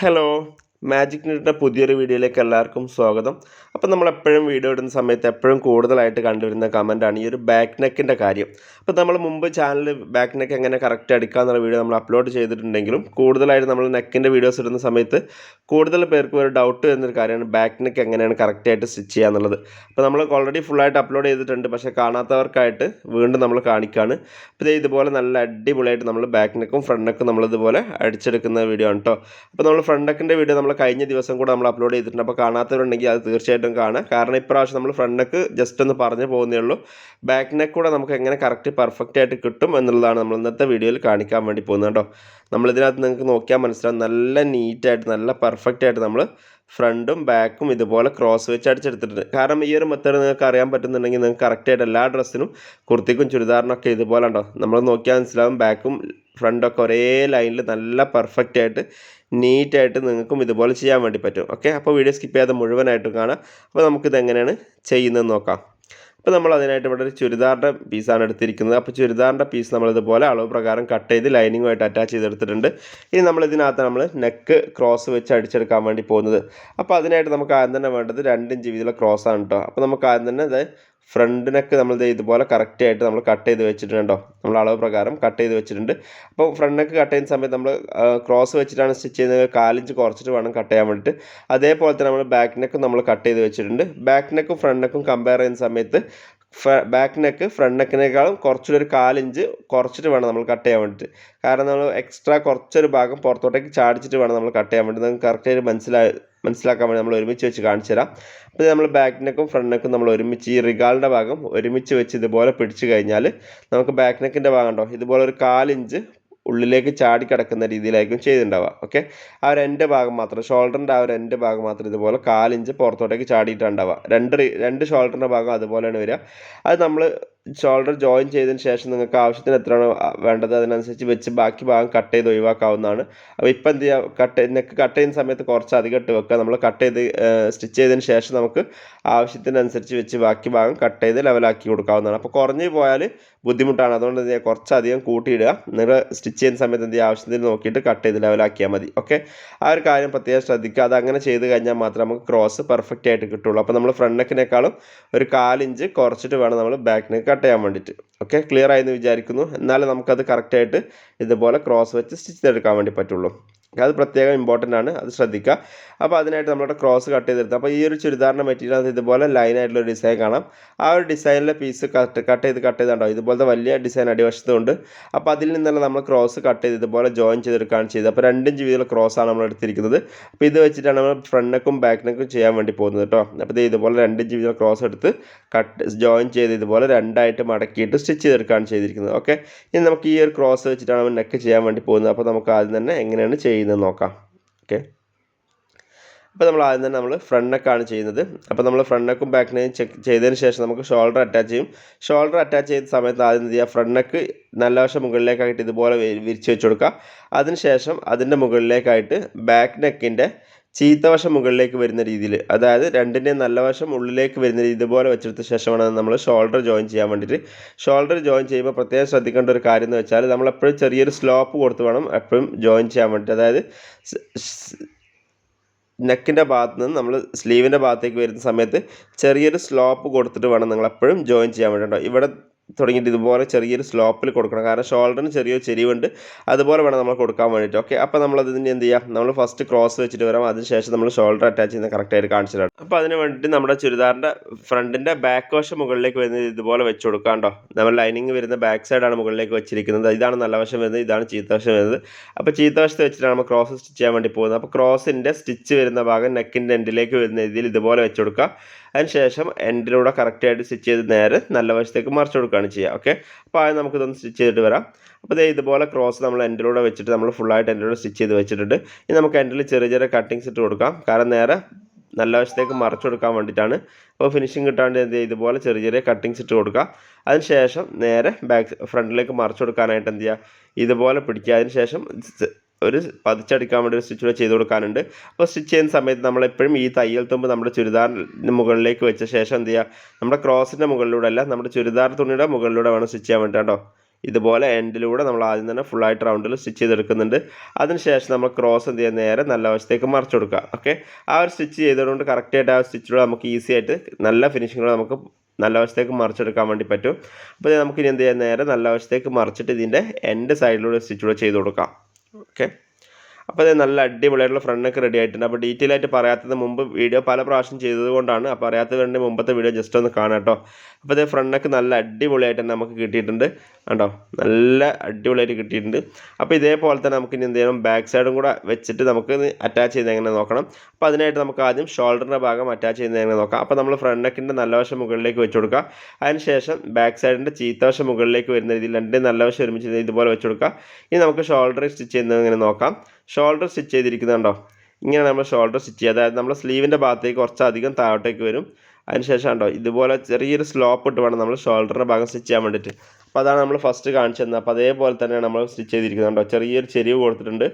Hello. Magic നീട്ടിന്റെ പുതിയൊരു വീഡിയോയിലേക്ക് എല്ലാവർക്കും സ്വാഗതം. അപ്പോൾ നമ്മൾ എപ്പോഴും വീഡിയോ ഇടുന്ന സമയത്ത് എപ്പോഴും കൂടുതലായിട്ട് കണ്ടുവരുന്ന കമന്റാണ് ഈ ഒരു ബാക്ക് നെക്കിന്റെ കാര്യം. അപ്പോൾ നമ്മൾ മുമ്പ് ചാനലിൽ ബാക്ക് നെക്ക് എങ്ങനെ കറക്റ്റ് അടിക്കുക എന്നുള്ള വീഡിയോ നമ്മൾ അപ്ലോഡ് ചെയ്തിട്ടുണ്ടെങ്കിലും കൂടുതലായിട്ട് നമ്മൾ നെക്കിന്റെ വീഡിയോസ് ഇടുന്ന സമയത്ത് കൂടുതൽ പേർക്ക് ഒരു ഡൗട്ട് വരുന്നൊരു കാര്യമാണ് ബാക്ക് നെക്ക് എങ്ങനെയാണ് കറക്റ്റായിട്ട് സ്റ്റിച്ച് ചെയ്യുക എന്നുള്ളത്. അപ്പോൾ നമ്മൾ ഓൾറെഡി ഫുള്ളായിട്ട് അപ്ലോഡ് ചെയ്തിട്ടുണ്ട്. പക്ഷേ കാണാത്തവർക്കായിട്ട് വീണ്ടും നമ്മൾ കാണിക്കുകയാണ് അപ്പോൾ ഇതുപോലെ നല്ല അടിപൊളിയായിട്ട് നമ്മൾ ബാക്ക് നെക്കും ഫ്രണ്ട് നെക്കും നമ്മളിതുപോലെ അടിച്ചെടുക്കുന്ന വീഡിയോ ആണ് കേട്ടോ അപ്പോൾ നമ്മൾ ഫ്രണ്ട് നെക്കിന്റെ വീഡിയോ നമ്മൾ കഴിഞ്ഞ ദിവസം കൂടെ നമ്മൾ അപ്ലോഡ് ചെയ്തിട്ടുണ്ട്. അപ്പോൾ കാണാത്തവരുണ്ടെങ്കിൽ അത് തീർച്ചയായിട്ടും കാണുക. കാരണം ഇപ്രാവശ്യം നമ്മൾ ഫ്രണ്ട് നെക്ക് ജസ്റ്റ് ഒന്ന് പറഞ്ഞു പോകുന്നേ ഉള്ളൂ. ബാക്ക് നെക്ക് കൂടെ നമുക്ക് എങ്ങനെ കറക്റ്റ് പെർഫെക്റ്റ് ആയിട്ട് കിട്ടും എന്നുള്ളതാണ് നമ്മൾ ഇന്നത്തെ വീഡിയോയിൽ കാണിക്കാൻ വേണ്ടി പോകുന്നത് കേട്ടോ. നമ്മൾ നമ്മളിതിനകത്ത് നിങ്ങൾക്ക് നോക്കിയാൽ മനസ്സിലാവും. നല്ല നീറ്റായിട്ട് നല്ല പെർഫെക്റ്റ് ആയിട്ട് നമ്മൾ ഫ്രണ്ടും ബാക്കും ഇതുപോലെ ക്രോസ് വെച്ച് അടിച്ചെടുത്തിട്ടുണ്ട്. കാരണം ഈ ഒരു മെത്തേഡ് നിങ്ങൾക്ക് അറിയാൻ പറ്റുന്നുണ്ടെങ്കിൽ നിങ്ങൾക്ക് കറക്റ്റായിട്ട് എല്ലാ ഡ്രസ്സിനും കുർത്തിക്കും ചുരിദാറിനൊക്കെ ഇതുപോലെ ഉണ്ടോ? നമ്മൾ നോക്കിയാൽ മനസ്സിലാവും. ബാക്കും ഫ്രണ്ടൊക്കെ ഒരേ ലൈനിൽ നല്ല പെർഫെക്റ്റ് ആയിട്ട് നീറ്റായിട്ട് നിങ്ങൾക്കും ഇതുപോലെ ചെയ്യാൻ വേണ്ടി പറ്റും. ഓക്കെ? അപ്പോൾ വീഡിയോ സ്കിപ്പ് ചെയ്യാതെ മുഴുവനായിട്ടും കാണാം. അപ്പോൾ നമുക്കിത് എങ്ങനെയാണ് ചെയ്യുന്നതെന്ന് നോക്കാം. അപ്പോൾ നമ്മൾ അതിനായിട്ട് ഇവിടെ ഒരു ചുരിദാറിന്റെ പീസാണ് എടുത്തിരിക്കുന്നത്. അപ്പോൾ ചുരിദാറിന്റെ പീസ് നമ്മളിതുപോലെ അളവ് പ്രകാരം കട്ട് ചെയ്ത് ലൈനിങ്ങുമായിട്ട് അറ്റാച്ച് ചെയ്തെടുത്തിട്ടുണ്ട്. ഇനി നമ്മൾ ഇതിനകത്ത് നമ്മൾ നെക്ക് ക്രോസ് വെച്ച് അടിച്ചെടുക്കാൻ വേണ്ടി പോകുന്നത്. അപ്പോൾ അതിനായിട്ട് നമുക്ക് ആദ്യം തന്നെ വേണ്ടത് രണ്ട് ഇഞ്ച് ക്രോസ് ആണ് കേട്ടോ അപ്പോൾ നമുക്ക് ആദ്യം തന്നെ ഇത് ഫ്രണ്ട് നെക്ക് നമ്മൾ ഇതുപോലെ കറക്റ്റ് ആയിട്ട് നമ്മൾ കട്ട് ചെയ്ത് വെച്ചിട്ടുണ്ടോ നമ്മൾ അളവ് പ്രകാരം കട്ട് ചെയ്ത് വെച്ചിട്ടുണ്ട്. അപ്പോൾ ഫ്രണ്ട് നെക്ക് കട്ട് ചെയ്യുന്ന സമയത്ത് നമ്മൾ ക്രോസ് വെച്ചിട്ടാണ് സ്റ്റിച്ച് ചെയ്യുന്നത്. കാലിഞ്ച് കുറച്ചിട്ട് വേണം കട്ട് ചെയ്യാൻ വേണ്ടിയിട്ട്. അതേപോലെ തന്നെ നമ്മൾ ബാക്ക് നെക്കും നമ്മൾ കട്ട് ചെയ്ത് വെച്ചിട്ടുണ്ട്. ബാക്ക് നെക്കും ഫ്രണ്ട് നെക്കും കമ്പയർ ചെയ്യുന്ന സമയത്ത് ബാക്ക് നെക്ക് ഫ്രണ്ട് നെക്കിനേക്കാളും കുറച്ചൊരു കാലിഞ്ച് കുറച്ചിട്ട് വേണം നമ്മൾ കട്ട് ചെയ്യാൻ വേണ്ടിയിട്ട്. കാരണം നമ്മൾ എക്സ്ട്രാ കുറച്ചൊരു ഭാഗം പുറത്തോട്ടേക്ക് ചാടിച്ചിട്ട് വേണം നമ്മൾ കട്ട് ചെയ്യാൻ വേണ്ടി നമുക്ക് കറക്റ്റായിട്ട് മനസ്സിലായി മനസ്സിലാക്കാൻ വേണ്ടി നമ്മൾ ഒരുമിച്ച് വെച്ച് കാണിച്ചു തരാം. അപ്പോൾ നമ്മൾ ബാക്ക് നെക്കും ഫ്രണ്ട് നെക്കും നമ്മൾ ഒരുമിച്ച് ഈ റിഗാളിന്റെ ഭാഗം ഒരുമിച്ച് വെച്ച് ഇതുപോലെ പിടിച്ചു കഴിഞ്ഞാൽ നമുക്ക് ബാക്ക് നെക്കിന്റെ ഭാഗം ഉണ്ടോ? ഇതുപോലെ ഒരു കാലിഞ്ച് ഉള്ളിലേക്ക് ചാടി കിടക്കുന്ന രീതിയിലായിരിക്കും ചെയ്തിട്ടുണ്ടാവുക. ഓക്കെ ആ ഒരു എന്റെ ഭാഗം മാത്രം ഷോൾഡറിന്റെ ആ ഒരു എന്റെ ഭാഗം മാത്രം ഇതുപോലെ കാലിഞ്ച് പുറത്തോട്ടേക്ക് ചാടിയിട്ടുണ്ടാവുക രണ്ട് രണ്ട് ഷോൾഡറിന്റെ ഭാഗം അതുപോലെയാണ് വരിക. അത് നമ്മൾ ഷോൾഡർ ജോയിൻ ചെയ്തതിന് ശേഷം നിങ്ങൾക്ക് ആവശ്യത്തിന് എത്രയാണോ വേണ്ടത് അതിനനുസരിച്ച് വെച്ച് ബാക്കി ഭാഗം കട്ട് ചെയ്ത് ഒഴിവാക്കാവുന്നതാണ്. അപ്പോൾ ഇപ്പം എന്ത് ചെയ്യുക കട്ട് നെക്ക് കട്ട് ചെയ്യുന്ന സമയത്ത് കുറച്ച് അധികം ഇട്ട് വെക്കുക. നമ്മൾ കട്ട് ചെയ്ത് സ്റ്റിച്ച് ചെയ്തതിന് ശേഷം നമുക്ക് ആവശ്യത്തിനനുസരിച്ച് വെച്ച് ബാക്കി ഭാഗം കട്ട് ചെയ്ത് ലെവലാക്കി കൊടുക്കാവുന്നതാണ്. അപ്പോൾ കുറഞ്ഞു പോയാൽ ബുദ്ധിമുട്ടാണ്. അതുകൊണ്ട് എന്ത് ചെയ്യുക കുറച്ചധികം കൂട്ടിയിടുക നിങ്ങൾ സ്റ്റിച്ച് ചെയ്യുന്ന സമയത്ത് എന്ത് ചെയ്യുക ആവശ്യത്തിന് നോക്കിയിട്ട് കട്ട് ചെയ്ത് ലെവലാക്കിയാൽ മതി. ഓക്കെ ആ ഒരു കാര്യം പ്രത്യേകം ശ്രദ്ധിക്കുക. അത് അങ്ങനെ ചെയ്ത് കഴിഞ്ഞാൽ മാത്രമേ നമുക്ക് ക്രോസ് പെർഫെക്റ്റ് ആയിട്ട് കിട്ടുള്ളൂ. അപ്പോൾ നമ്മൾ ഫ്രണ്ട് നെക്കിനേക്കാളും ഒരു കാലിഞ്ച് കുറച്ചിട്ട് വേണം നമ്മൾ ബാക്ക് നെക്ക് കട്ട് ചെയ്യാൻ വേണ്ടിയിട്ട് ഓക്കെ ക്ലിയർ ആയെന്ന് വിചാരിക്കുന്നു. എന്നാലും നമുക്കത് കറക്റ്റായിട്ട് ഇതുപോലെ ക്രോസ് വെച്ച് സ്റ്റിച്ച് ചെയ്തെടുക്കാൻ വേണ്ടി പറ്റുള്ളൂ. അത് പ്രത്യേകം ഇമ്പോർട്ടന്റ് ആണ്. അത് ശ്രദ്ധിക്കുക. അപ്പോൾ അതിനായിട്ട് നമ്മളുടെ ക്രോസ് കട്ട് ചെയ്തെടുത്ത്. അപ്പോൾ ഈ ഒരു ചുരിദാറിന്റെ മെറ്റീരിയൽ ഇതുപോലെ ലൈനായിട്ടുള്ള ഡിസൈൻ കാണാം. ആ ഒരു ഡിസൈനിലെ പീസ് കട്ട് കട്ട് ചെയ്ത് കട്ട് ചെയ്താണ്ടോ? ഇതുപോലത്തെ വലിയ ഡിസൈൻ അടിവശത്തുണ്ട്. അപ്പോൾ അതിൽ നിന്നല്ല നമ്മൾ ക്രോസ് കട്ട് ചെയ്ത് ഇതുപോലെ ജോയിൻ ചെയ്തെടുക്കുകയാണ് ചെയ്തത്. അപ്പോൾ രണ്ടിഞ്ച് വീതിയുള്ള ക്രോസാണ് നമ്മൾ എടുത്തിരിക്കുന്നത്. അപ്പോൾ ഇത് വെച്ചിട്ടാണ് നമ്മൾ ഫ്രണ്ട് നെക്കും ബാക്ക് നെക്കും ചെയ്യാൻ വേണ്ടി പോകുന്നത് കേട്ടോ. അപ്പോൾ ഇത് ഇതുപോലെ രണ്ടിഞ്ച് വീതിയുള്ള ക്രോസ് എടുത്ത് കട്ട് ജോയിൻ ചെയ്ത് ഇതുപോലെ രണ്ടായിട്ട് മടക്കിയിട്ട് സ്റ്റിച്ച് ചെയ്തെടുക്കുകയാണ് ചെയ്തിരിക്കുന്നത്. ഓക്കെ ഇനി നമുക്ക് ഈ ഒരു ക്രോസ് വെച്ചിട്ടാണ് നമ്മൾ നെക്ക് ചെയ്യാൻ വേണ്ടി പോകുന്നത്. അപ്പോൾ നമുക്ക് ആദ്യം തന്നെ എങ്ങനെയാണ് ചെയ്യുന്നത് നോക്കാം. ഓക്കെ അപ്പോൾ നമ്മൾ ആദ്യം തന്നെ നമ്മൾ ഫ്രണ്ട് നെക്കാണ് ചെയ്യുന്നത്. അപ്പോൾ നമ്മൾ ഫ്രണ്ട് നെക്കും ബാക്ക് നെക്കും ചെക്ക് ചെയ്തതിന് ശേഷം നമുക്ക് ഷോൾഡർ അറ്റാച്ച് ചെയ്യും. ഷോൾഡർ അറ്റാച്ച് ചെയ്ത സമയത്ത് ആദ്യം എന്ത് ചെയ്യുക? ഫ്രണ്ട് നെക്ക് നല്ല വശം മുകളിലേക്കായിട്ട് ഇതുപോലെ വിരിച്ച് വെച്ച് കൊടുക്കുക. അതിനുശേഷം അതിന്റെ മുകളിലേക്കായിട്ട് ബാക്ക് നെക്കിന്റെ ചീത്തവശം മുകളിലേക്ക് വരുന്ന രീതിയിൽ അതായത് രണ്ടിന്റെ നല്ല വശം ഉള്ളിലേക്ക് വരുന്ന രീതി ഇതുപോലെ വെച്ചെടുത്ത ശേഷമാണ് നമ്മൾ ഷോൾഡർ ജോയിൻ ചെയ്യാൻ വേണ്ടിയിട്ട്. ഷോൾഡർ ജോയിൻ ചെയ്യുമ്പോൾ പ്രത്യേകം ശ്രദ്ധിക്കേണ്ട ഒരു കാര്യം എന്ന് വെച്ചാൽ നമ്മളെപ്പോഴും ചെറിയൊരു സ്ലോപ്പ് കൊടുത്ത് വേണം എപ്പോഴും ജോയിൻ ചെയ്യാൻ വേണ്ടിയിട്ട്. അതായത് നെക്കിന്റെ ഭാഗത്ത് നിന്ന് നമ്മൾ സ്ലീവിന്റെ ഭാഗത്തേക്ക് വരുന്ന സമയത്ത് ചെറിയൊരു സ്ലോപ്പ് കൊടുത്തിട്ട് വേണം നിങ്ങൾ എപ്പോഴും ജോയിൻ ചെയ്യാൻ വേണ്ടി ഇവിടെ തുടങ്ങിയിട്ട് ഇതുപോലെ ചെറിയൊരു സ്ലോപ്പിൽ കൊടുക്കണം. കാരണം ഷോൾഡറിന് ചെറിയൊരു ചെരിവുണ്ട്. അതുപോലെ വേണം നമ്മൾ കൊടുക്കാൻ വേണ്ടിയിട്ട്. ഓക്കെ അപ്പോൾ നമ്മൾ അതിന് എന്ത് ചെയ്യാം? നമ്മൾ ഫസ്റ്റ് ക്രോസ് വെച്ചിട്ട് വരാം. അതിനുശേഷം നമ്മൾ ഷോൾഡർ അറ്റാച്ച് ചെയ്യുന്ന കറക്റ്റായിട്ട് കാണിച്ചിട്ടാണ് അപ്പോൾ അതിന് വേണ്ടിയിട്ട് നമ്മുടെ ചുരിദാറിന്റെ ഫ്രണ്ടിന്റെ ബാക്ക് വശം മുകളിലേക്ക് വരുന്നത് ഇതുപോലെ വെച്ച് കൊടുക്കാണ്ടോ നമ്മൾ ലൈനിങ് വരുന്ന ബാക്ക് സൈഡാണ് മുകളിലേക്ക് വെച്ചിരിക്കുന്നത്. ഇതാണ് നല്ല വശം വരുന്നത്. ഇതാണ് ചീത്ത വശം വരുന്നത്. അപ്പോൾ ചീത്ത വശത്ത് വെച്ചിട്ടാണ് നമ്മൾ ക്രോസ് സ്റ്റിച്ച് ചെയ്യാൻ വേണ്ടി പോകുന്നത്. അപ്പോൾ ക്രോസിന്റെ സ്റ്റിച്ച് വരുന്ന ഭാഗം നെക്കിന്റെ എൻഡിലേക്ക് വരുന്ന രീതിയിൽ ഇതുപോലെ വെച്ച് കൊടുക്കുക. അതിനുശേഷം എൻഡിലൂടെ കറക്റ്റായിട്ട് സ്റ്റിച്ച് ചെയ്ത് നേരെ നല്ല വശത്തേക്ക് മറിച്ച് കൊടുക്കുകയാണ് ചെയ്യുക ഓക്കെ അപ്പോൾ ആദ്യം നമുക്കിതൊന്ന് സ്റ്റിച്ച് ചെയ്തിട്ട് വരാം. അപ്പോൾ ഇതേ ഇതുപോലെ ക്രോസ് നമ്മൾ എൻഡിലൂടെ വെച്ചിട്ട് നമ്മൾ ഫുള്ളായിട്ട് എൻഡിലൂടെ സ്റ്റിച്ച് ചെയ്ത് വെച്ചിട്ടുണ്ട്. ഇനി നമുക്ക് എൻഡിൽ ചെറിയ ചെറിയ കട്ടിങ്സ് ഇട്ട് കൊടുക്കാം. കാരണം നേരെ നല്ല വശത്തേക്ക് മറച്ചു കൊടുക്കാൻ വേണ്ടിയിട്ടാണ്. അപ്പോൾ ഫിനിഷിങ് കിട്ടാണ്ട് എന്ത് ചെയ്യുക ഇതുപോലെ ചെറിയ ചെറിയ കട്ടിങ്സ് ഇട്ട് കൊടുക്കുക. അതിനുശേഷം നേരെ ബാക്ക് ഫ്രണ്ടിലേക്ക് മറച്ചു കൊടുക്കാനായിട്ട് എന്ത് ചെയ്യുക? ഇതുപോലെ പിടിക്കുക. അതിനുശേഷം ഒരു പതിച്ചടിക്കാൻ വേണ്ടി ഒരു സ്റ്റിച്ച് കൂടെ ചെയ്ത് കൊടുക്കാനുണ്ട്. അപ്പോൾ സ്റ്റിച്ച് ചെയ്യുന്ന സമയത്ത് നമ്മളെപ്പോഴും ഈ തയ്യൽ തുമ്പ് നമ്മുടെ ചുരിദാറിന്റെ മുകളിലേക്ക് വെച്ച ശേഷം എന്ത് ചെയ്യുക? നമ്മുടെ ക്രോസിന്റെ മുകളിലൂടെ അല്ല നമ്മുടെ ചുരിദാർ തുണിയുടെ മുകളിലൂടെ വേണം സ്റ്റിച്ച് ചെയ്യാൻ വേണ്ടി ഇതുപോലെ എൻഡിലൂടെ നമ്മൾ ആദ്യം തന്നെ ഫുള്ളായിട്ട് റൗണ്ടിൽ സ്റ്റിച്ച് ചെയ്തെടുക്കുന്നുണ്ട്. അതിനുശേഷം നമ്മൾ ക്രോസ് എന്ത് ചെയ്യുക? നേരെ നല്ല വശത്തേക്ക് മറിച്ച് കൊടുക്കുക. ഓക്കെ? ആ ഒരു സ്റ്റിച്ച് ചെയ്തതുകൊണ്ട് കറക്റ്റായിട്ട് ആ സ്റ്റിച്ചിലൂടെ നമുക്ക് ഈസി ആയിട്ട് നല്ല ഫിനിഷിങ്ങിലൂടെ നമുക്ക് നല്ല വശത്തേക്ക് മറിച്ചെടുക്കാൻ വേണ്ടി പറ്റും. അപ്പോൾ നമുക്ക് ഇനി എന്ത് ചെയ്യാം? നേരെ നല്ല വശത്തേക്ക് മറിച്ചിട്ട് ഇതിന്റെ എൻഡ് സൈഡിലൂടെ സ്റ്റിച്ചിലൂടെ ചെയ്ത് കൊടുക്കാം. ഓക്കെ. അപ്പോൾ അത് നല്ല അടിപൊളിയായിട്ടുള്ള ഫ്രണ്ടൊക്കെ റെഡി ആയിട്ടുണ്ട്. അപ്പോൾ ഡീറ്റെയിൽ ആയിട്ട് പറയാത്തത് മുമ്പ് വീഡിയോ പല പ്രാവശ്യം ചെയ്തതുകൊണ്ടാണ് അപ്പോൾ അറിയാത്തത് വേണ്ടി മുമ്പത്തെ വീഡിയോ ജസ്റ്റ് ഒന്ന് കാണാം കേട്ടോ. അപ്പോൾ ഇത് ഫ്രണ്ടൊക്കെ നല്ല അടിപൊളിയായിട്ട് നമുക്ക് കിട്ടിയിട്ടുണ്ട്. കണ്ടോ? നല്ല അടിപൊളിയായിട്ട് കിട്ടിയിട്ടുണ്ട്. അപ്പോൾ ഇതേപോലെ തന്നെ നമുക്ക് ഇനി എന്ത് ചെയ്യണം? ബാക്ക് സൈഡും കൂടെ വെച്ചിട്ട് നമുക്ക് അറ്റാച്ച് ചെയ്യുന്നത് എങ്ങനെ നോക്കണം? അപ്പോൾ അതിനായിട്ട് നമുക്ക് ആദ്യം ഷോൾഡറിന്റെ ഭാഗം അറ്റാച്ച് ചെയ്യുന്നത് എങ്ങനെ നോക്കാം? അപ്പോൾ നമ്മൾ ഫ്രണ്ട് നെക്കിന്റെ നല്ല വശം മുകളിലേക്ക് വെച്ച് കൊടുക്കുക. അതിനുശേഷം ബാക്ക് സൈഡിന്റെ ചീത്ത വശം മുകളിലേക്ക് വരുന്ന രീതിയിൽ രണ്ട് നല്ല വശം ഒരുമിച്ച് ഇതുപോലെ വെച്ച് കൊടുക്കുക. ഇനി നമുക്ക് ഷോൾഡർ സ്റ്റിച്ച് ചെയ്യുന്നത് എങ്ങനെ നോക്കാം? ഷോൾഡർ സ്റ്റിച്ച് ചെയ്തിരിക്കുന്നുണ്ടോ ഇങ്ങനെ നമ്മൾ ഷോൾഡർ സ്റ്റിച്ച് ചെയ്യുക. അതായത് നമ്മൾ സ്ലീവിന്റെ ഭാഗത്തേക്ക് കുറച്ചധികം താഴോട്ടേക്ക് വരും. അതിനുശേഷം ഉണ്ടോ ഇതുപോലെ ചെറിയൊരു സ്ലോപ്പ് ഇട്ട് വേണം നമ്മൾ ഷോൾഡറിന്റെ ഭാഗം സ്റ്റിച്ച് ചെയ്യാൻ വേണ്ടിയിട്ട്. അപ്പോൾ അതാണ് നമ്മൾ ഫസ്റ്റ് കാണിച്ചു തന്നത് അപ്പോൾ അതേപോലെ തന്നെ നമ്മൾ സ്റ്റിച്ച് ചെയ്തിരിക്കുന്നത് കേട്ടോ ചെറിയൊരു ചെരിവ് കൊടുത്തിട്ടുണ്ട്.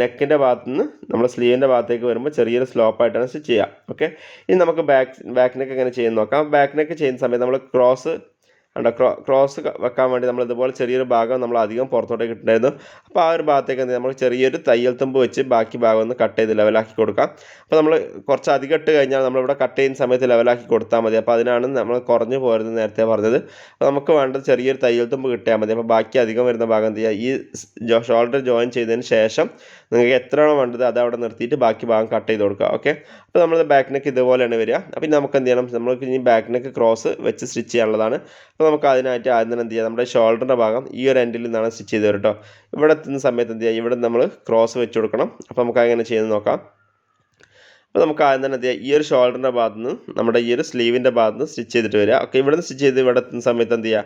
നെക്കിന്റെ ഭാഗത്ത് നിന്ന് നമ്മൾ സ്ലീവിന്റെ ഭാഗത്തേക്ക് വരുമ്പോൾ ചെറിയൊരു സ്ലോപ്പായിട്ടാണ് സ്റ്റിച്ച് ചെയ്യുക. ഓക്കെ ഇനി നമുക്ക് ബാക്ക് ബാക്ക് നെക്ക് എങ്ങനെ ചെയ്യുന്ന നോക്കാം. ബാക്ക് നെക്ക് ചെയ്യുന്ന സമയത്ത് നമ്മൾ ക്രോസ് കണ്ടോ ക്രോ ക്രോസ് വെക്കാൻ വേണ്ടി നമ്മൾ ഇതുപോലെ ചെറിയൊരു ഭാഗം നമ്മൾ അധികം പുറത്തോട്ടേക്ക് ഇട്ടിട്ടുണ്ടായിരുന്നു. അപ്പോൾ ആ ഒരു ഭാഗത്തേക്ക് എന്ത് നമ്മൾ ചെറിയൊരു തയ്യൽ തുമ്പ് വെച്ച് ബാക്കി ഭാഗം ഒന്ന് കട്ട് ചെയ്ത് ലെവലാക്കി കൊടുക്കാം. അപ്പോൾ നമ്മൾ കുറച്ച് അധികം ഇട്ട് കഴിഞ്ഞാൽ നമ്മളിവിടെ കട്ട് ചെയ്യുന്ന സമയത്ത് ലെവലാക്കി കൊടുത്താൽ മതി. അപ്പോൾ അതിനാണ് നമ്മൾ കുറഞ്ഞു പോരുന്നത് നേരത്തെ പറഞ്ഞത്. അപ്പോൾ നമുക്ക് വേണ്ടത് ചെറിയൊരു തയ്യൽ തുമ്പ് കിട്ടിയാൽ മതി. അപ്പോൾ ബാക്കി അധികം വരുന്ന ഭാഗം എന്ത് ചെയ്യുക? ഈ ഷോൾഡർ ജോയിൻ ചെയ്തതിന് ശേഷം നിങ്ങൾക്ക് എത്രയാണോ വേണ്ടത് അത് അവിടെ നിർത്തിയിട്ട് ബാക്കി ഭാഗം കട്ട് ചെയ്ത് കൊടുക്കുക. ഓക്കെ അപ്പോൾ നമ്മൾ ബാക്ക് നെക്ക് ഇതുപോലെയാണ് വരിക. അപ്പോൾ നമുക്ക് എന്ത് ചെയ്യണം? നമുക്ക് ഇനി ബാക്ക് നെക്ക് ക്രോസ് വെച്ച് സ്റ്റിച്ച് ചെയ്യാനുള്ളതാണ്. അപ്പോൾ നമുക്ക് അതിനായിട്ട് ആദ്യം തന്നെ എന്ത് ചെയ്യാം? നമ്മുടെ ഷോൾഡറിന്റെ ഭാഗം ഈ ഒരു എൻഡിൽ നിന്നാണ് സ്റ്റിച്ച് ചെയ്ത് കേട്ടോ ഇവിടെ എത്തുന്ന സമയത്ത് എന്ത് ചെയ്യുക ഇവിടെ നമ്മൾ ക്രോസ് വെച്ച് കൊടുക്കണം. അപ്പോൾ നമുക്ക് അങ്ങനെ ചെയ്ത് നോക്കാം. അപ്പോൾ നമുക്ക് ആദ്യം തന്നെ എന്ത് ചെയ്യാം? ഈ ഒരു ഷോൾഡറിന്റെ ഭാഗത്ത് നിന്ന് നമ്മുടെ ഈ ഒരു സ്ലീവിന്റെ ഭാഗത്ത് നിന്ന് സ്റ്റിച്ച് ചെയ്തിട്ട് വരിക. ഓക്കെ ഇവിടെ നിന്ന് സ്റ്റിച്ച് ചെയ്ത് ഇവിടെ എത്തുന്ന സമയത്ത് എന്ത് ചെയ്യുക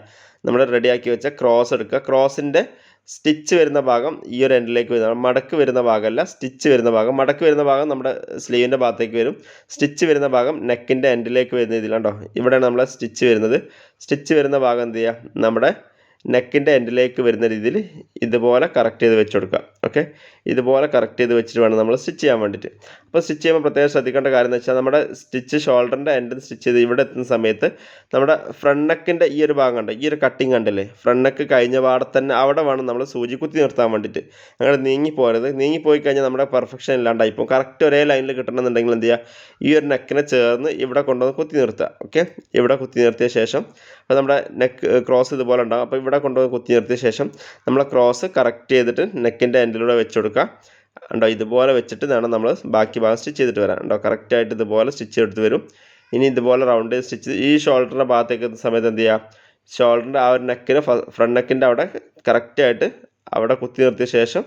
നമ്മൾ റെഡിയാക്കി വെച്ച ക്രോസ് എടുക്കുക. ക്രോസിന്റെ സ്റ്റിച്ച് വരുന്ന ഭാഗം ഈ ഒരു എൻഡിലേക്ക് വരുന്ന മടക്ക് വരുന്ന ഭാഗമല്ല സ്റ്റിച്ച് വരുന്ന ഭാഗം. മടക്ക് വരുന്ന ഭാഗം നമ്മുടെ സ്ലീവിന്റെ ഭാഗത്തേക്ക് വരും. സ്റ്റിച്ച് വരുന്ന ഭാഗം നെക്കിന്റെ എൻഡിലേക്ക് വരുന്ന ഇതിലുണ്ടോ ഇവിടെയാണ് നമ്മളെ സ്റ്റിച്ച് വരുന്നത്. സ്റ്റിച്ച് വരുന്ന ഭാഗം എന്ത് ചെയ്യുക? നമ്മുടെ നെക്കിന്റെ എൻഡിലേക്ക് വരുന്ന രീതിയിൽ ഇതുപോലെ കറക്റ്റ് ചെയ്ത് വെച്ച് കൊടുക്കുക. ഓക്കെ? ഇതുപോലെ കറക്റ്റ് ചെയ്ത് വെച്ചിട്ട് വേണം നമ്മൾ സ്റ്റിച്ച് ചെയ്യാൻ വേണ്ടിയിട്ട് അപ്പോൾ സ്റ്റിച്ച് ചെയ്യുമ്പോൾ പ്രത്യേകം ശ്രദ്ധിക്കേണ്ട കാര്യം എന്ന് വെച്ചാൽ നമ്മുടെ സ്റ്റിച്ച് ഷോൾഡറിന്റെ എൻഡിൽ സ്റ്റിച്ച് ചെയ്ത് ഇവിടെ എത്തുന്ന സമയത്ത് നമ്മുടെ ഫ്രണ്ട് നെക്കിന്റെ ഈ ഒരു ഭാഗം കണ്ടോ? ഈ ഒരു കട്ടിങ് കണ്ടില്ലേ? ഫ്രണ്ട് നെക്ക് കഴിഞ്ഞ പാടെ തന്നെ അവിടെ വേണം നമ്മൾ സൂചി കുത്തി നിർത്താൻ വേണ്ടിയിട്ട് അങ്ങനെ നീങ്ങിപ്പോരുത് നീങ്ങിപ്പോയി കഴിഞ്ഞാൽ നമ്മുടെ പെർഫെക്ഷൻ ഇല്ലാണ്ടായി. ഇപ്പോൾ കറക്റ്റ് ഒരേ ലൈനിൽ കിട്ടണമെന്നുണ്ടെങ്കിൽ എന്ത് ചെയ്യുക? ഈ ഒരു നെക്കിനെ ചേർന്ന് ഇവിടെ കൊണ്ടുവന്ന് കുത്തി നിർത്തുക. ഓക്കെ? ഇവിടെ കുത്തി നിർത്തിയ ശേഷം അപ്പോൾ നമ്മുടെ നെക്ക് ക്രോസ് ഇതുപോലെ ഉണ്ടാകും അപ്പോൾ ഇവിടെ കൊണ്ടുവന്ന് കുത്തി നിർത്തിയ ശേഷം നമ്മൾ ക്രോസ് കറക്റ്റ് ചെയ്തിട്ട് നെക്കിന്റെ എൻഡിലൂടെ വെച്ച് കൊടുക്കുക ഉണ്ടോ ഇതുപോലെ വെച്ചിട്ട് വേണം നമ്മൾ ബാക്കി ഭാഗം സ്റ്റിച്ച് ചെയ്തിട്ട് വരാം ഉണ്ടോ കറക്റ്റായിട്ട് ഇതുപോലെ സ്റ്റിച്ച് എടുത്ത് വരും. ഇനി ഇതുപോലെ റൗണ്ട് സ്റ്റിച്ച് ഈ ഷോൾഡറിന്റെ ഭാഗത്തേക്ക് സമയത്ത് എന്ത് ചെയ്യുക ഷോൾഡറിന്റെ ആ ഒരു നെക്കിന് ഫ്രണ്ട് നെക്കിന്റെ അവിടെ കറക്റ്റായിട്ട് അവിടെ കുത്തി നിർത്തിയ ശേഷം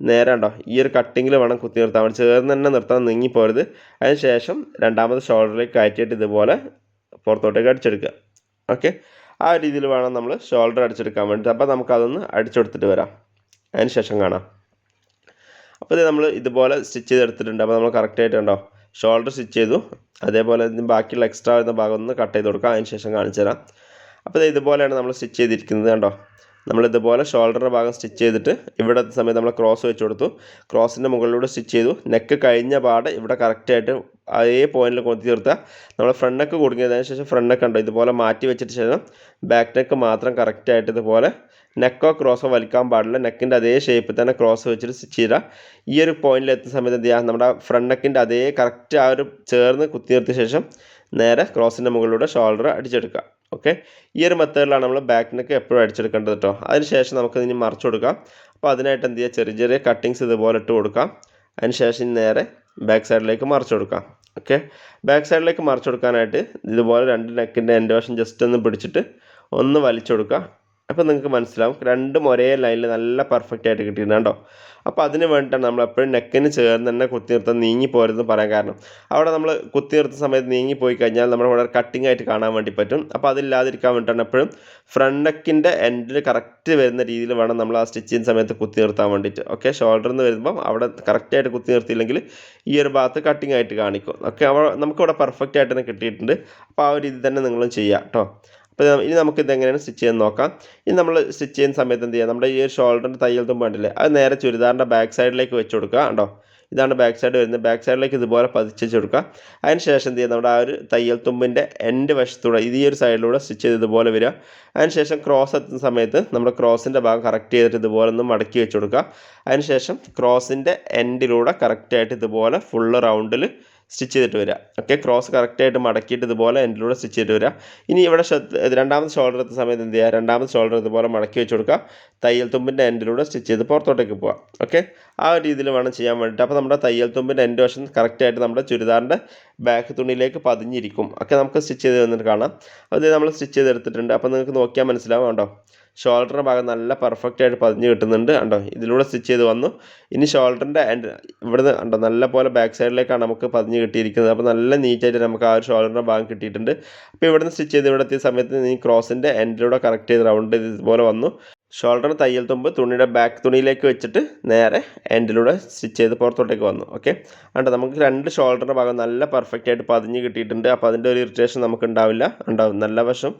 നേരെ ഉണ്ടോ ഈ ഒരു കട്ടിങ്ങിൽ വേണം കുത്തി നിർത്താൻ. വേണ്ടി ചേർന്ന് തന്നെ നിർത്താൻ നീങ്ങിപ്പോരുത് അതിന് ശേഷം രണ്ടാമത് ഷോൾഡറിലേക്ക് കയറ്റിയിട്ട് ഇതുപോലെ പുറത്തോട്ടേക്ക് അടിച്ചെടുക്കുക. ഓക്കെ ആ രീതിയിൽ വേണം നമ്മൾ ഷോൾഡർ അടിച്ചെടുക്കാൻ വേണ്ടിയിട്ട്. അപ്പോൾ നമുക്കതൊന്ന് അടിച്ചെടുത്തിട്ട് വരാം. അതിന് ശേഷം കാണാം. അപ്പോൾ നമ്മൾ ഇതുപോലെ സ്റ്റിച്ച് ചെയ്തെടുത്തിട്ടുണ്ട്. അപ്പോൾ നമ്മൾ കറക്റ്റായിട്ട് കണ്ടോ? ഷോൾഡർ സ്റ്റിച്ച് ചെയ്തു. അതേപോലെ ബാക്കിയുള്ള എക്സ്ട്രാ വരുന്ന ഭാഗം ഒന്ന് കട്ട് ചെയ്ത് കൊടുക്കുക അതിന് ശേഷം കാണിച്ചു തരാം. അപ്പോൾ ഇത് ഇതുപോലെയാണ് നമ്മൾ സ്റ്റിച്ച് ചെയ്തിരിക്കുന്നത് കണ്ടോ? നമ്മൾ ഇതുപോലെ ഷോൾഡറിന്റെ ഭാഗം സ്റ്റിച്ച് ചെയ്തിട്ട് ഇവിടെ സമയത്ത് നമ്മൾ ക്രോസ് വെച്ച് കൊടുത്തു. ക്രോസിന്റെ മുകളിലൂടെ സ്റ്റിച്ച് ചെയ്തു. നെക്ക് കഴിഞ്ഞ പാട് ഇവിടെ കറക്റ്റായിട്ട് അതേ പോയിന്റിൽ കൊത്തി തീർത്തുക നമ്മൾ ഫ്രണ്ട് നെക്ക് കൊടുക്കുന്നതിന് ശേഷം ഫ്രണ്ട് നെക്ക് ഉണ്ടോ ഇതുപോലെ മാറ്റി വെച്ചിട്ട് ശേഷം ബാക്ക് നെക്ക് മാത്രം കറക്റ്റായിട്ട് ഇതുപോലെ നെക്കോ ക്രോസോ വലിക്കാൻ പാടില്ല. നെക്കിന്റെ അതേ ഷേപ്പിൽ തന്നെ ക്രോസ് വെച്ചിട്ട് സ്റ്റിച്ച് ചെയ്യുക ഈ ഒരു പോയിന്റിൽ എത്തുന്ന സമയത്ത് എന്ത് ചെയ്യുക നമ്മുടെ ഫ്രണ്ട് നെക്കിന്റെ അതേ കറക്റ്റ് ആ ഒരു ചേർന്ന് കുത്തി നിർത്തിയ ശേഷം നേരെ ക്രോസിന്റെ മുകളിലൂടെ ഷോൾഡർ അടിച്ചെടുക്കുക. ഓക്കെ ഈ ഒരു മെത്തേഡിലാണ് നമ്മൾ ബാക്ക് നെക്ക് എപ്പോഴും അടിച്ചെടുക്കേണ്ടത് കേട്ടോ അതിനുശേഷം നമുക്ക് ഇനി മറിച്ച് കൊടുക്കാം. അപ്പോൾ അതിനായിട്ട് എന്ത് ചെയ്യുക ചെറിയ ചെറിയ കട്ടിങ്സ് ഇതുപോലെ ഇട്ട് കൊടുക്കാം. അതിനുശേഷം നേരെ ബാക്ക് സൈഡിലേക്ക് മറിച്ച് കൊടുക്കാം. ഓക്കെ ബാക്ക് സൈഡിലേക്ക് മറിച്ച് കൊടുക്കാനായിട്ട് ഇതുപോലെ രണ്ട് നെക്കിന്റെ എന്റെ വശം ജസ്റ്റ് ഒന്ന് പിടിച്ചിട്ട് ഒന്ന് വലിച്ചു കൊടുക്കുക. അപ്പോൾ നിങ്ങൾക്ക് മനസ്സിലാവും. രണ്ടും ഒരേ ലൈനിൽ നല്ല പെർഫെക്റ്റ് ആയിട്ട് കിട്ടിയിട്ടുണ്ട് കേട്ടോ അപ്പോൾ അതിന് വേണ്ടിയിട്ടാണ് നമ്മൾ എപ്പോഴും നെക്കിന് ചേർന്ന് തന്നെ കുത്തി നിർത്താൻ നീങ്ങി പോരുതെന്ന് പറയാൻ കാരണം. അവിടെ നമ്മൾ കുത്തി നിർത്തുന്ന സമയത്ത് നീങ്ങി പോയി കഴിഞ്ഞാൽ നമ്മുടെ വളരെ കട്ടിംഗ് ആയിട്ട് കാണാൻ വേണ്ടി പറ്റും. അപ്പോൾ അതില്ലാതിരിക്കാൻ വേണ്ടിയിട്ടാണ് എപ്പോഴും ഫ്രണ്ട് നെക്കിന്റെ എൻഡിൽ കറക്റ്റ് വരുന്ന രീതിയിൽ വേണം നമ്മൾ ആ സ്റ്റിച്ച് ചെയ്യുന്ന സമയത്ത് കുത്തി നിർത്താൻ വേണ്ടിയിട്ട്. ഓക്കെ ഷോൾഡറിൽ നിന്ന് വരുമ്പം അവിടെ കറക്റ്റായിട്ട് കുത്തി നിർത്തിയില്ലെങ്കിൽ ഈ ഒരു ഭാഗത്ത് കട്ടിംഗ് ആയിട്ട് കാണിക്കും. ഓക്കെ അവിടെ നമുക്കിവിടെ പെർഫെക്റ്റ് ആയിട്ട് തന്നെ കിട്ടിയിട്ടുണ്ട്. അപ്പോൾ ആ ഒരു രീതി തന്നെ നിങ്ങളും ചെയ്യുക കേട്ടോ. അപ്പോൾ ഇനി നമുക്ക് ഇതെങ്ങനെയാണ് സ്റ്റിച്ച് ചെയ്യാൻ നോക്കാം. ഇനി നമ്മൾ സ്റ്റിച്ച് ചെയ്യുന്ന സമയത്ത് എന്ത് ചെയ്യുക നമ്മുടെ ഈ ഷോൾഡറിന്റെ തയ്യൽ തുമ്പ് കണ്ടില്ലേ? അത് നേരെ ചുരിദാറിന്റെ ബാക്ക് സൈഡിലേക്ക് വെച്ച് കൊടുക്കുക കണ്ടോ? ഇതാണ് ബാക്ക് സൈഡ് വരുന്നത്. ബാക്ക് സൈഡിലേക്ക് ഇതുപോലെ പതിച്ച് കൊടുക്കുക. അതിന് ശേഷം എന്ത് ചെയ്യുക? നമ്മുടെ ആ ഒരു തയ്യൽ തുമ്പിന്റെ എൻഡ് വശത്തൂടെ ഇത് ഈ ഒരു സൈഡിലൂടെ സ്റ്റിച്ച് ചെയ്ത് ഇതുപോലെ വരിക. അതിന് ശേഷം ക്രോസ് എത്തുന്ന സമയത്ത് നമ്മുടെ ക്രോസിന്റെ ഭാഗം കറക്റ്റ് ചെയ്തിട്ട് ഇതുപോലെ ഒന്ന് മടക്കി വെച്ച് കൊടുക്കുക. അതിന് ശേഷം ക്രോസിന്റെ എൻഡിലൂടെ കറക്റ്റായിട്ട് ഇതുപോലെ ഫുള്ള് റൗണ്ടിൽ സ്റ്റിച്ച് ചെയ്തിട്ട് വരിക ഓക്കെ ക്രോസ് കറക്റ്റായിട്ട് മടക്കിയിട്ട് ഇതുപോലെ എൻഡിലൂടെ സ്റ്റിച്ച് ചെയ്തിട്ട് വരിക ഇനി ഇവിടെ രണ്ടാമത് രണ്ടാമത്തെ ഷോൾഡർ എത്തുന്ന സമയത്ത് എന്ത് ചെയ്യുക? രണ്ടാമത്തെ ഷോൾഡർ ഇതുപോലെ മടക്കി വെച്ച് കൊടുക്കുക. തയ്യൽ തുമ്പിന്റെ എൻഡിലൂടെ സ്റ്റിച്ച് ചെയ്ത് പുറത്തോട്ടേക്ക് പോവാം. ഓക്കെ ആ ഒരു രീതിയിൽ വേണം ചെയ്യാൻ വേണ്ടിയിട്ട്. അപ്പോൾ നമ്മുടെ തയ്യൽ തുമ്പിന്റെ എൻഡ് വശം കറക്റ്റായിട്ട് നമ്മുടെ ചുരിദാറിന്റെ ബാക്ക് തുണിയിലേക്ക് പതിഞ്ഞിരിക്കും. ഒക്കെ നമുക്ക് സ്റ്റിച്ച് ചെയ്ത് തന്നിട്ട് കാണാം. അത് നമ്മൾ സ്റ്റിച്ച് ചെയ്തെടുത്തിട്ടുണ്ട്. അപ്പോൾ നിങ്ങൾക്ക് നോക്കിയാൽ മനസ്സിലാവും കണ്ടോ ഷോൾഡറിന്റെ ഭാഗം നല്ല പെർഫെക്റ്റ് ആയിട്ട് പതിഞ്ഞ് കിട്ടുന്നുണ്ട്. കണ്ടോ? ഇതിലൂടെ സ്റ്റിച്ച് ചെയ്ത് വന്നു. ഇനി ഷോൾഡറിന്റെ ഇവിടുന്ന് കണ്ടോ? നല്ല പോലെ ബാക്ക് സൈഡിലേക്കാണ് നമുക്ക് പതിഞ്ഞ് കിട്ടിയിരിക്കുന്നത്. അപ്പോൾ നല്ല നീറ്റായിട്ട് നമുക്ക് ആ ഒരു ഷോൾഡറിന്റെ ഭാഗം കിട്ടിയിട്ടുണ്ട്. അപ്പോൾ ഇവിടുന്ന് സ്റ്റിച്ച് ചെയ്ത് ഇവിടെ എത്തിയ സമയത്ത് ഈ ക്രോസിന്റെ എൻഡിലൂടെ കറക്റ്റ് ചെയ്ത് റൗണ്ട് ഇതുപോലെ വന്നു. ഷോൾഡർ തയ്യൽ തുമ്പ് തുണിയുടെ ബാക്ക് തുണിയിലേക്ക് വെച്ചിട്ട് നേരെ എൻഡിലൂടെ സ്റ്റിച്ച് ചെയ്ത് പുറത്തോട്ടേക്ക് വന്നു. ഓക്കെ കണ്ടോ? നമുക്ക് രണ്ട് ഷോൾഡറിന്റെ ഭാഗം നല്ല പെർഫെക്റ്റ് ആയിട്ട് പതിഞ്ഞ് കിട്ടിയിട്ടുണ്ട്. അപ്പോൾ അതിന്റെ ഒരു ഇറിറ്റേഷൻ നമുക്ക് ഉണ്ടാവില്ല. ഉണ്ടാവും നല്ല വശം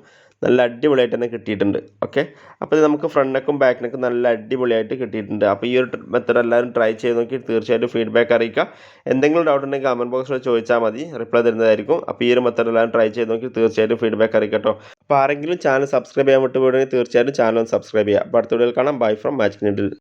നല്ല അടിപൊളിയായിട്ട് തന്നെ കിട്ടിയിട്ടുണ്ട്. ഓക്കെ അപ്പോൾ ഇത് നമുക്ക് ഫ്രണ്ട് നെക്കും ബാക്ക് നെക്കും നല്ല അടിപൊളിയായിട്ട് കിട്ടിയിട്ടുണ്ട്. അപ്പോൾ ഈ ഒരു മെത്തേഡ് എല്ലാവരും ട്രൈ ചെയ്ത് നോക്കി തീർച്ചയായിട്ടും ഫീഡ്ബാക്ക് അറിയിക്കുക. എന്തെങ്കിലും ഡൗട്ട് ഉണ്ടെങ്കിൽ കമന്റ് ബോക്സിൽ ചോദിച്ചാൽ മതി. റിപ്ലൈ തരുന്നതായിരിക്കും. അപ്പോൾ ഈ ഒരു മെത്തേഡ് എല്ലാവരും ട്രൈ ചെയ്ത് നോക്കി തീർച്ചയായിട്ടും ഫീഡ്ബാക്ക് അറിയിക്കട്ടോ അപ്പോൾ ആരെങ്കിലും ചാനൽ സബ്സ്ക്രൈബ് ചെയ്യാൻ വിട്ടുപോയി തീർച്ചയായിട്ടും ചാനൽ സബ്സ്ക്രൈബ് ചെയ്യുക. അപ്പോൾ അടുത്ത വീഡിയോയിൽ കാണാം. Bye from magic needle